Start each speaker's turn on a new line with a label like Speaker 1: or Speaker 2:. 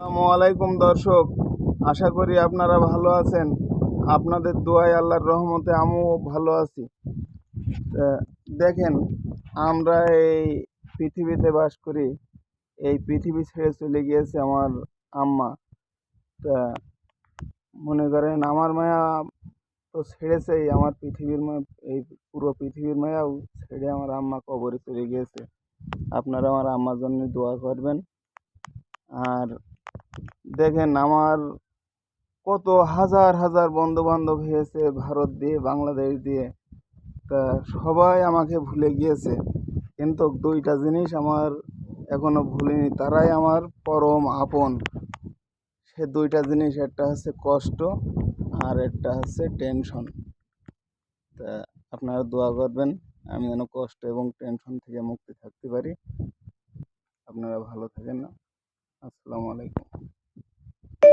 Speaker 1: আসসালামু আলাইকুম দর্শক, আশা করি আপনারা ভালো আছেন। আপনাদের দোয়ায় আল্লাহর রহমতে আমিও ভালো আছি। দেখেন, আমরা এই পৃথিবীতে বাস করি। এই পৃথিবী ছেড়ে চলে গিয়েছে আমার আম্মা। তা মনে করেন আমার মায়া তো ছেড়েছেই, আমার পৃথিবীর মা, এই পুরো পৃথিবীর মায়াও ছেড়ে আমার আম্মা কবরে চলে গিয়েছে। আপনারা আমার আম্মার জন্য দোয়া করবেন। আর দেখেন আমার কত হাজার হাজার বন্ধু বান্ধব হয়েছে ভারত দিয়ে, বাংলাদেশ দিয়ে। তা সবাই আমাকে ভুলে গিয়েছে। কিন্তু দুইটা জিনিস আমার এখনও ভুলিনি, তারাই আমার পরম আপন। সে দুইটা জিনিস, একটা হচ্ছে কষ্ট আর একটা হচ্ছে টেনশন। তা আপনারা দোয়া করবেন, আমি যেন কষ্ট এবং টেনশন থেকে মুক্তি থাকতে পারি। আপনারা ভালো থাকেন। না আসসালামু আলাইকুম।